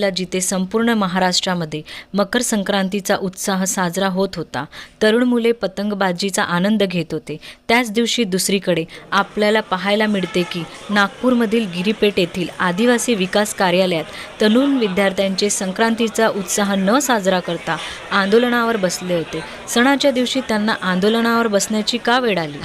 ला जिथे संपूर्ण महाराष्ट्रामध्ये मकर संक्रांतीचा उत्साह साजरा होत होता तरुण मुले पतंगबाजीचा आनंद घेत होते. त्याच दिवशी दुसरीकडे आपल्याला पाहायला मिळते की नागपूरमधील गिरीपेठ येथील आदिवासी विकास कार्यालयात तरुण विद्यार्थ्यांचे संक्रांतीचा उत्साह न साजरा करता आंदोलनावर बसले होते. सणाच्या दिवशी त्यांना आंदोलनावर बसण्याची का वेळ आली?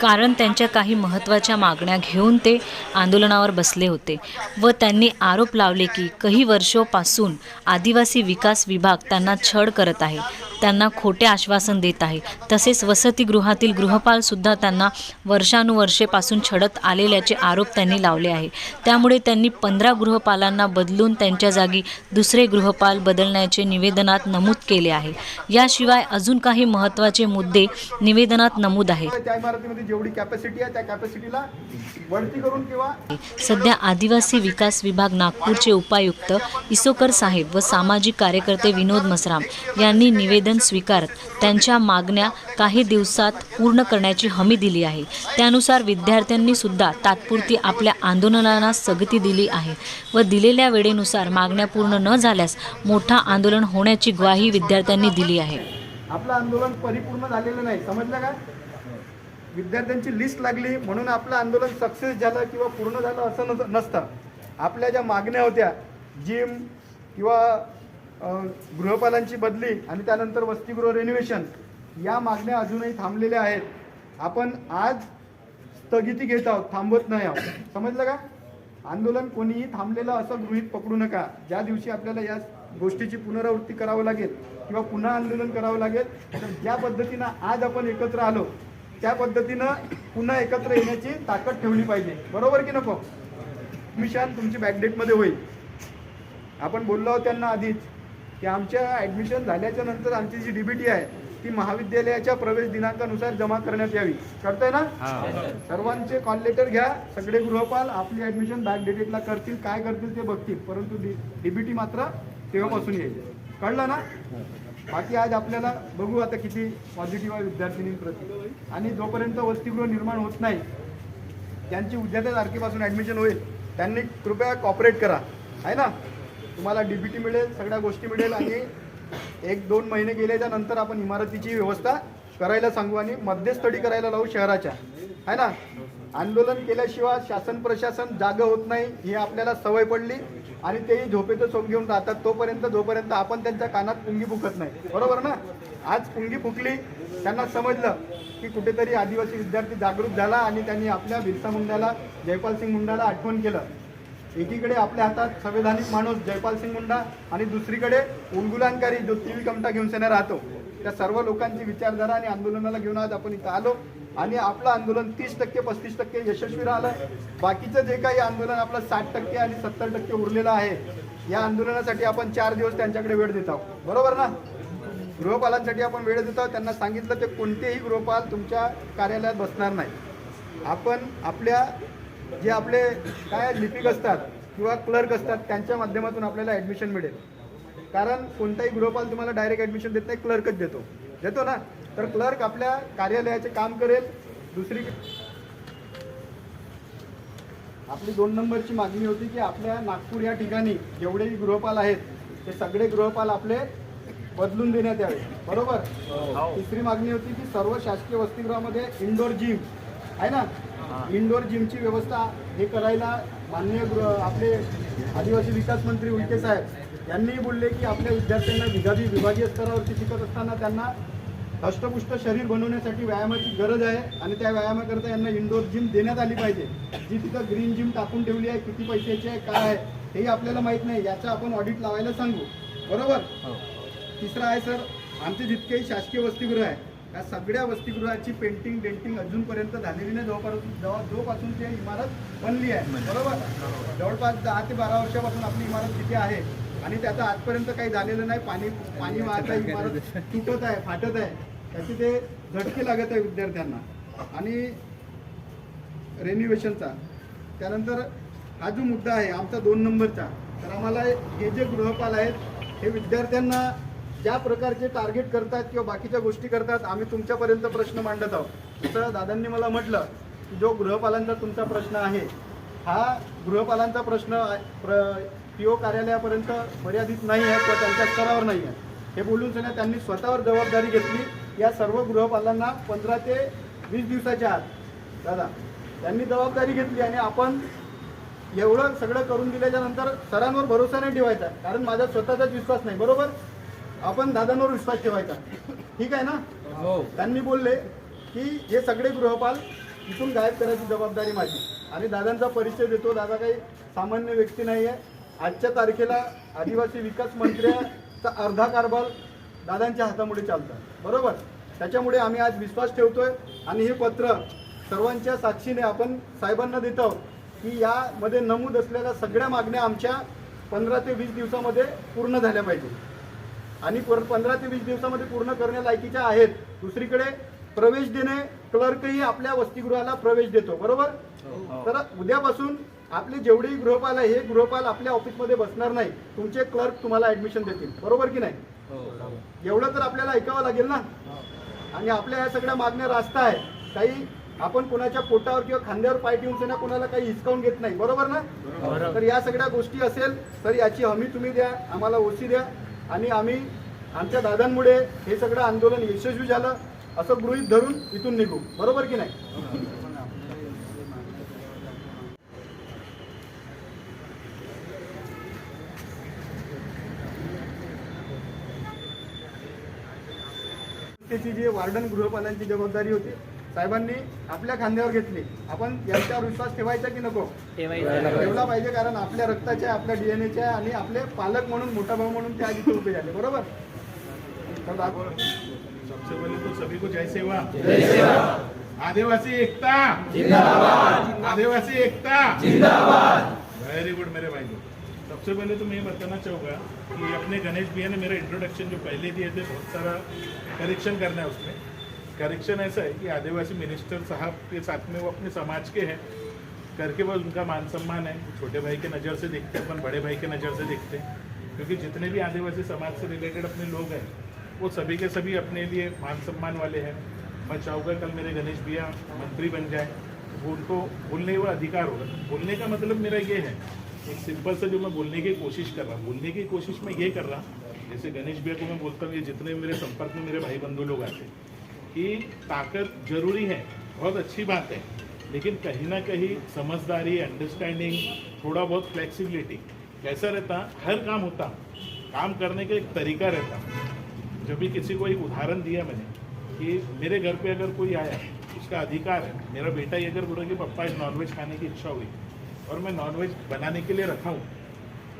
कारण त्यांच्या काही महत्त्वाच्या मागण्या घेऊन ते आंदोलनावर बसले होते व त्यांनी आरोप लावले की काही वर्षोपासून आदिवासी विकास विभाग त्यांना छळ करत आहे त्यांना खोटे आश्वासन देत आहे. तसेच वसतिगृहातील गृहपालसुद्धा त्यांना वर्षानुवर्षेपासून छडत आलेल्याचे आरोप त्यांनी लावले आहे. त्यामुळे त्यांनी पंधरा गृहपालांना बदलून त्यांच्या जागी दुसरे गृहपाल बदलण्याचे निवेदनात नमूद केले आहे. याशिवाय अजून काही महत्त्वाचे मुद्दे निवेदनात नमूद आहेत. त्या इमारतीमध्ये जेवढी कॅपॅसिटी आहे त्या कॅपॅसिटीला करून किंवा सध्या आदिवासी विकास विभाग नागपूरचे उपायुक्त इसोकर साहेब व सामाजिक कार्यकर्ते विनोद मसराम यांनी निवेदन स्वीकारत त्यांच्या मागण्या काही दिवसात पूर्ण करण्याची हमी दिली आहे. त्यानुसार विद्यार्थ्यांनी सुद्धा तात्पुरती आपल्या आंदोलनाला स्थगिती दिली आहे व दिलेल्या वेळेनुसार मागण्या पूर्ण न झाल्यास मोठा आंदोलन होण्याची ग्वाही विद्यार्थ्यांनी दिली आहे. आपलं आंदोलन परिपूर्ण झालेलं नाही. समजलं का? विद्यार्थ्यांची लिस्ट लागली म्हणून आपलं आंदोलन सक्सेस झालं किंवा पूर्ण झालं असं नस- नसतं. आपल्या ज्या मागण्या होत्या जिम किंवा गृहपालांची बदली आणि त्यानंतर वसतिगृह रेनोव्हेशन या मागण्या अजूनही थांबलेल्या आहेत. आपण आज स्थगिती घेत आहोत थांबवत नाही आहोत. समजलं का? आंदोलन कोणीही थांबलेलं असं गृहीत पकडू नका. ज्या दिवशी आपल्याला या गोष्टीची पुनरावृत्ती करावं लागेल किंवा पुन्हा आंदोलन करावं लागेल तर ज्या पद्धतीनं आज आपण एकत्र आलो त्या पद्धतीनं पुन्हा एकत्र येण्याची ताकद ठेवली पाहिजे. बरोबर की नको? मिशन तुमची बॅकडेटमध्ये होईल. आपण बोललो आहोत त्यांना आधीच की आमच्या ॲडमिशन झाल्याच्यानंतर आमची जी डीबीटी आहे ती महाविद्यालयाच्या प्रवेश दिनांकानुसार जमा करण्यात यावी. कळतंय ना? सर्वांचे कॉल लेटर घ्या सगळे गृहपाल आपली ऍडमिशन बॅक डेटेडला करतील काय करतील ते बघतील. परंतु डीबीटी मात्र तेव्हापासून येईल. कळलं ना? बाकी आज आपल्याला बघू आता किती पॉझिटिव्ह आहे विद्यार्थिनींप्रती आणि जोपर्यंत वसतिगृह निर्माण होत नाही त्यांची उद्याच्या तारखेपासून ॲडमिशन होईल त्यांनी कृपया कॉपरेट करा. आहे ना? तुम्हाला डी पी टी मिळेल सगळ्या गोष्टी मिळेल आणि एक दोन महिने गेल्याच्यानंतर आपण इमारतीची व्यवस्था करायला सांगू आणि मध्यस्थडी करायला लावू शहराच्या. आहे ना? आंदोलन केल्याशिवाय शासन प्रशासन जागं होत नाही ही आपल्याला सवय पडली आणि तेही झोपेचं सोंग घेऊन राहतात. तोपर्यंत जोपर्यंत आपण त्यांच्या कानात पुंगी फुकत नाही. बरोबर ना? आज पुंगी फुकली त्यांना समजलं की कुठेतरी आदिवासी विद्यार्थी जागृत झाला आणि त्यांनी आपल्या बिरसा मुंडाला जयपाल सिंग मुंडाला आठवण केलं. एकीकडे आपल्या हातात संवैधानिक माणूस जयपाल सिंग मुंडा आणि दुसरीकडे उलगुलांकारी जो तीळ कमटा घेऊन सेना राहतो. त्या सर्व लोकांची विचारधारा आणि आंदोलनाला घेऊन आज आपण इथं आलो. आणि आपलं आंदोलन तीस टक्के पस्तीस टक्के यशस्वी राहिलं. बाकीचं जे काही आंदोलन आपलं साठ टक्के आणि सत्तर टक्के उरलेलं आहे या आंदोलनासाठी आपण चार दिवस त्यांच्याकडे वेळ देत आहोत. बरोबर ना? गृहपालांसाठी आपण वेळ देत आहोत. त्यांना सांगितलं ते कोणतेही गृहपाल तुमच्या कार्यालयात बसणार नाही आपण आपल्या जे आपले काय लिपिक असतात किंवा क्लर्क असतात त्यांच्या माध्यमातून आपल्याला ॲडमिशन मिळेल. कारण कोणताही गृहपाल तुम्हाला डायरेक्ट ॲडमिशन देत नाही क्लर्कच देतो. देतो ना? तर क्लर्क आपल्या कार्यालयाचे काम करेल. दुसरी आपली दोन नंबरची मागणी होती की आपल्या नागपूर या ठिकाणी जेवढेही गृहपाल आहेत ते सगळे गृहपाल आपले बदलून देण्यात यावे. बरोबर? तिसरी मागणी होती की सर्व शासकीय वसतिगृहामध्ये इंडोर जिम आहे ना? इंडोर जिमची व्यवस्था हे करायला माननीय गृह आपले आदिवासी विकास मंत्री उल्के साहेब यांनी बोलले की आपल्या विद्यार्थ्यांना विभागीय विभागीय स्तरावरती शिकत असताना त्यांना हष्टपुष्ट शरीर बनवण्यासाठी व्यायामाची गरज आहे आणि त्या व्यायामाकरता यांना इंडोर जिम देण्यात आली पाहिजे. जी तिथं ग्रीन जिम टाकून ठेवली आहे किती पैशाची आहे काय आहे हेही आपल्याला माहीत नाही. याचं आपण ऑडिट लावायला सांगू. बरोबर? तिसरं आहे सर आमचे जितकेही शासकीय वसतिगृह आहे या सगळ्या वसतिगृहाची पेंटिंग डेंटिंग अजूनपर्यंत झालेली नाही. जवळपासून जवळ जोपासून ती इमारत बनली आहे. बरोबर? जवळपास दहा ते बारा वर्षापासून आपली इमारत तिथे आहे. आणि त्याचं आजपर्यंत काही झालेलं नाही. पाणी पाणी वाहत आहे इमारत तुटत आहे फाटत आहे. त्याचे ते झटके लागत आहे विद्यार्थ्यांना. आणि रेन्युवेशनचा त्यानंतर हा जो मुद्दा आहे आमचा दोन नंबरचा. तर आम्हाला हे जे गृहपाल आहेत हे विद्यार्थ्यांना ज्या प्रकारचे टार्गेट करतात किंवा बाकीच्या गोष्टी करतात आम्ही तुमच्यापर्यंत प्रश्न मांडत आहोत. जसं दादांनी मला म्हटलं की जो गृहपालांचा तुमचा प्रश्न आहे हा गृहपालांचा प्रश्न प्र पी ओ कार्यालयापर्यंत मर्यादित नाही आहे किंवा त्यांच्या स्तरावर नाही आहे. हे बोलून सगळ्या त्यांनी स्वतःवर जबाबदारी घेतली. या सर्व गृहपालांना पंधरा ते वीस दिवसाच्या आत दादा त्यांनी जबाबदारी घेतली आणि आपण एवढं सगळं करून दिल्याच्यानंतर सरांवर भरोसा नाही ठेवायचा. कारण माझा स्वतःचाच विश्वास नाही बरोबर? आपण दादांवर विश्वास ठेवायचा. ठीक आहे ना? त्यांनी बोलले की हे सगळे गृहपाल इथून गायब करायची जबाबदारी माझी. आणि दादांचा परिचय देतो. दादा काही सामान्य व्यक्ती नाही आहे आजच्या तारखेला आदिवासी विकास मंत्र्याचा अर्धा कारभार दादांच्या हातामुळे चालतं. बरोबर? त्याच्यामुळे आम्ही आज विश्वास ठेवतोय. आणि हे पत्र सर्वांच्या साक्षीने आपण साहेबांना देतो की यामध्ये नमूद असलेल्या सगळ्या मागण्या आमच्या पंधरा ते वीस दिवसामध्ये पूर्ण झाल्या पाहिजे. आणि पर पंधरा ते वीस दिवसामध्ये पूर्ण करण्या लायकीच्या आहेत. दुसरीकडे प्रवेश देणे क्लर्कही आपल्या वसतिगृहाला प्रवेश देतो. बरोबर? तर उद्यापासून आपले जेवढेही गृहपाल आहे हे गृहपाल आपल्या ऑफिसमध्ये बसणार नाही. तुमचे क्लर्क तुम्हाला ऍडमिशन देतील. बरोबर की नाही? एवढं तर आपल्याला ऐकावं लागेल ना? आणि आपल्या या सगळ्या मागण्या रास्ता आहे. काही आपण कोणाच्या पोटावर किंवा खांद्यावर पाय ठेवून ना कोणाला काही हिसकावून घेत नाही. बरोबर ना? तर या सगळ्या गोष्टी असेल तर याची हमी तुम्ही द्या आम्हाला ओसी द्या. आणि आम्ही आमच्या दादांमुळे हे सगळं आंदोलन यशस्वी झालं असं गृहीत धरून इथून निघू. बरोबर की नाही? त्याची जी वार्डन गृहपालांची जबाबदारी होती साहेबांनी आपल्या खांद्यावर घेतली. आपण यांच्यावर विश्वास ठेवायचा की नको? ठेवला पाहिजे कारण आपल्या रक्ताचे आहे, आपल्या डीएनएचे आहे आणि आपले पालक म्हणून मोठा भाऊ म्हणून ते इथे उभे झाले. बरोबर. सबसे पहले तो सभी को जय सेवा। जय सेवा। आदिवासी एकता। जिंदाबाद। आदिवासी एकता। जिंदाबाद। वेरी गुड मेरे भाई सबसे पहले तो मैं ये बताना चाहूँगा कि अपने गणेश भैया ने मेरा इंट्रोडक्शन जो पहले दिए थे बहुत सारा करेक्शन करना है उसमें। करेक्शन ऐसा है कि आदिवासी मिनिस्टर साहब के साथ में वो अपने समाज के हैं। करके बस उनका मान सम्मान है। छोटे भाई के नज़र से देखते हैं, अपन बड़े भाई के नज़र से देखते हैं। क्योंकि जितने भी आदिवासी समाज से रिलेटेड अपने लोग हैं, वो सभी के सभी अपने लिए मान सम्मान वाले हैं। मैं चाहूँगा कल मेरे गणेश भैया मंत्री बन जाए, वो उनको बोलने का अधिकार होगा। बोलने का मतलब मेरा ये है, एक सिंपल से जो मैं बोलने की कोशिश कर रहा हूँ। बोलने की कोशिश मैं ये कर रहा जैसे गणेश भैया को मैं बोलता हूँ, ये जितने मेरे संपर्क में मेरे भाई बंधु लोग आते हैं कि ताकत ज़रूरी है। बहुत अच्छी बात है। लेकिन कहीं ना कहीं समझदारी अंडरस्टैंडिंग थोड़ा बहुत फ्लेक्सिबिलिटी कैसा रहता, हर काम होता। काम करने का एक तरीका रहता। जब भी किसी को एक उदाहरण दिया मैंने कि मेरे घर पे अगर कोई आया, उसका अधिकार है, मेरा बेटा ये अगर बोला कि, पप्पा आज नॉनवेज खाने की इच्छा हुई और मैं नॉनवेज बनाने के लिए रखा हूँ।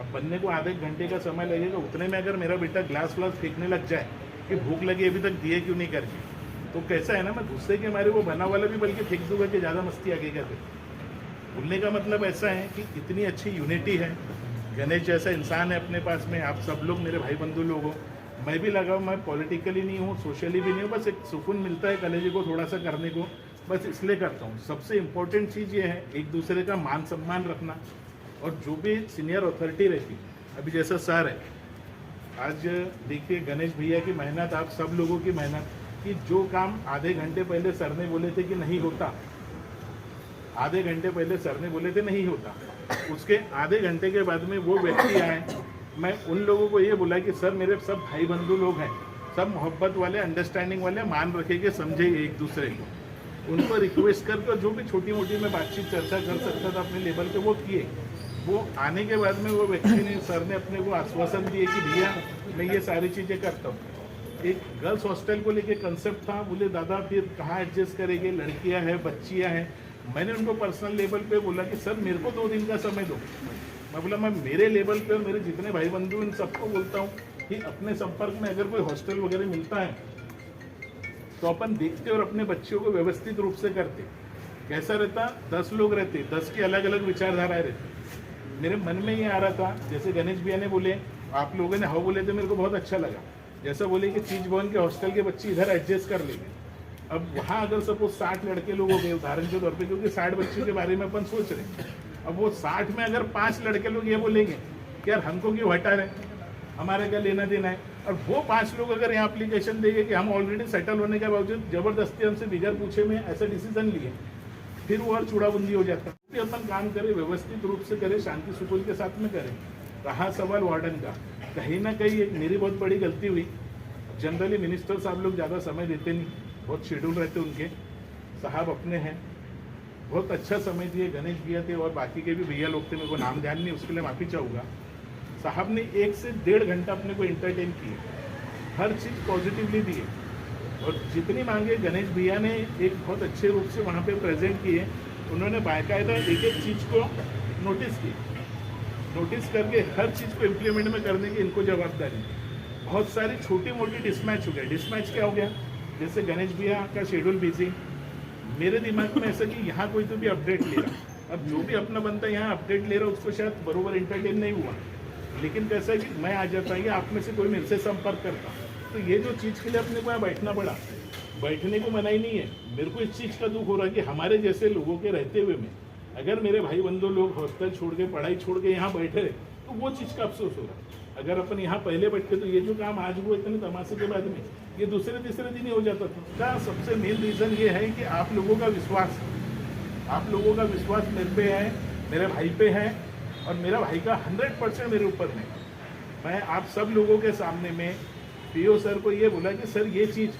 अब बनने को आधे घंटे का समय लगेगा, उतने में अगर मेरा बेटा ग्लास व्लास फेंकने लग जाए कि भूख लगी, अभी तक दिए क्यों नहीं करके? तो कैसा है ना, मैं गुस्से के मारे वो बना वाला भी बल्कि फेंक दूँगा कि ज़्यादा मस्ती आगे कर बोलने का मतलब ऐसा है कि इतनी अच्छी यूनिटी है। गणेश जैसा इंसान है अपने पास में, आप सब लोग मेरे भाई बंधु लोग हो। मैं भी लगा हूँ, मैं पॉलिटिकली नहीं हूँ सोशली भी नहीं हूँ, बस एक सुकून मिलता है कलेजे को थोड़ा सा करने को। बस इसलिए करता हूँ। सबसे इम्पोर्टेंट चीज़ ये है, एक दूसरे का मान सम्मान रखना। और जो भी सीनियर अथॉरिटी रहती, अभी जैसा सर है, आज देखिए गणेश भैया की मेहनत, आप सब लोगों की मेहनत। कि जो काम आधे घंटे पहले सर ने बोले थे कि नहीं होता, आधे घंटे पहले सर ने बोले थे नहीं होता, उसके आधे घंटे के बाद में वो व्यक्ति आए। मैं उन लोगों को ये बोला कि सर, मेरे सब भाई बंधु लोग हैं, सब मोहब्बत वाले अंडरस्टैंडिंग वाले, मान रखे रखेंगे समझे एक दूसरे को। उनको रिक्वेस्ट करके जो भी छोटी मोटी मैं बातचीत, चर्चा कर सकता था अपने लेवल पे, वो किए। वो आने के बाद में वो व्यक्ति ने, सर ने अपने को आश्वासन दिए कि भैया, मैं ये सारी चीज़ें करता हूँ। एक गर्ल्स हॉस्टल को लेके कंसेप्ट था। बोले, दादा, फिर कहाँ एडजस्ट करेंगे? लड़कियाँ हैं, बच्चियाँ हैं। मैंने उनको पर्सनल लेवल पे बोला कि, सर, मेरे को दो दिन का समय दो। मैं बोला मैं मेरे लेवल पे और मेरे जितने भाई बंधु इन सबको बोलता हूँ कि अपने संपर्क में अगर कोई हॉस्टल वगैरह मिलता है तो अपन देखते और अपने बच्चों को व्यवस्थित रूप से करते। कैसा रहता? दस लोग रहते। दस की अलग अलग विचारधाराएँ रहती। मेरे मन में ये आ रहा था, जैसे गणेश भैया ने बोले, आप लोगों ने हाउ बोले थे, मेरे को बहुत अच्छा लगा। जैसा बोले कि चीज़ भवन के हॉस्टल के बच्चे इधर एडजस्ट कर लेंगे। अब वहाँ अगर सपोज़ साठ लड़के लोग हो गए उदाहरण के तौर पे, क्योंकि साठ बच्चों के बारे में अपन सोच रहे हैं। अब वो साठ में अगर पाँच लड़के लोग ये बोलेंगे कि यार हमको क्यों हटा रहे हमारे क्या लेना देना है? और वो पाँच लोग अगर यहाँ अप्लीकेशन देंगे कि हम ऑलरेडी सेटल होने के बावजूद ज़बरदस्ती हमसे बिगड़ पूछे, में ऐसा डिसीज़न लिए, फिर वो और चूड़ाबंदी हो जाता है। अपन काम करें, व्यवस्थित रूप से करें, शांति सुकून के साथ में करें। रहा सवाल वार्डन का। कहीं ना कहीं एक मेरी बहुत बड़ी गलती हुई। जनरली मिनिस्टर साहब लोग ज़्यादा समय देते नहीं। बहुत शेड्यूल रहते उनके। साहब अपने हैं। बहुत अच्छा समय दिए, गणेश भैया थे और बाकी के भी भैया लोग थे। मेरे को नाम ध्यान नहीं, उसके लिए माफ़ी चाहूँगा। साहब ने एक से डेढ़ घंटा अपने को एंटरटेन किए। हर चीज़ पॉजिटिवली दी है और जितनी मांगे, गणेश भैया ने एक बहुत अच्छे रूप से वहाँ पे प्रेजेंट किए। उन्होंने बाकायदा एक एक चीज़ को नोटिस की नोटिस करके हर चीज़ को इम्प्लीमेंट में करने की इनको जवाबदारी बहुत सारी छोटी मोटी डिसमैच हो गए। डिसमैच क्या हो गया? जैसे गणेश भैया का शेड्यूल बिज़ी मेरे दिमाग में ऐसा कि यहाँ कोई तो भी अपडेट ले रहा अब जो भी अपना बनता है यहाँ अपडेट ले रहा उसको शायद बरोबर इंटरटेन नहीं हुआ। लेकिन कैसा है कि मैं आ जाता या आप में से कोई मेरे से संपर्क करता तो ये जो चीज़ के लिए अपने को यहाँ बैठना पड़ा। बैठने को मना ही नहीं है। मेरे को इस चीज़ का दुख हो रहा है कि हमारे जैसे लोगों के रहते हुए में अगर मेरे भाई बंधु लोग हॉस्टल छोड़ के, पढ़ाई छोड़ के यहाँ बैठे तो वो चीज़ का अफसोस हो रहा है अगर अपन यहाँ पहले बैठते तो ये जो काम आज हुआ इतने तमाशे के बाद में, ये दूसरे तीसरे दिन ही हो जाता था। इसका सबसे मेन रीज़न ये है कि आप लोगों का विश्वास, आप लोगों का विश्वास मेरे पे है, मेरे भाई पे है, और मेरा भाई का हंड्रेड परसेंट मेरे ऊपर है। मैं आप सब लोगों के सामने में पीओ सर को ये बोला कि, सर, ये चीज़,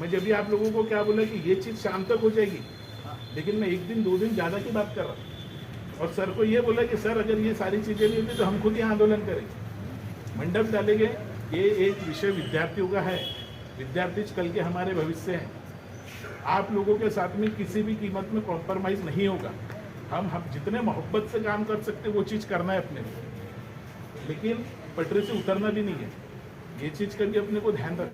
मैं जब भी आप लोगों को क्या बोला कि, ये चीज़ शाम तक हो जाएगी लेकिन मैं एक दिन, दो दिन ज़्यादा की बात कर रहा हूँ। और सर को ये बोला कि, सर, अगर ये सारी चीज़ें नहीं होती तो हम खुद ही आंदोलन करेंगे। मंडप डालेंगे ये एक विषय विद्यार्थियों का है। विद्यार्थी कल के हमारे भविष्य हैं। आप लोगों के साथ में किसी भी कीमत में कॉम्प्रोमाइज़ नहीं होगा। हम हम जितने मोहब्बत से काम कर सकते वो चीज़ करना है अपने लेकिन पटरी से उतरना भी नहीं है। ये चीज़ का भी अपने को ध्यान रखना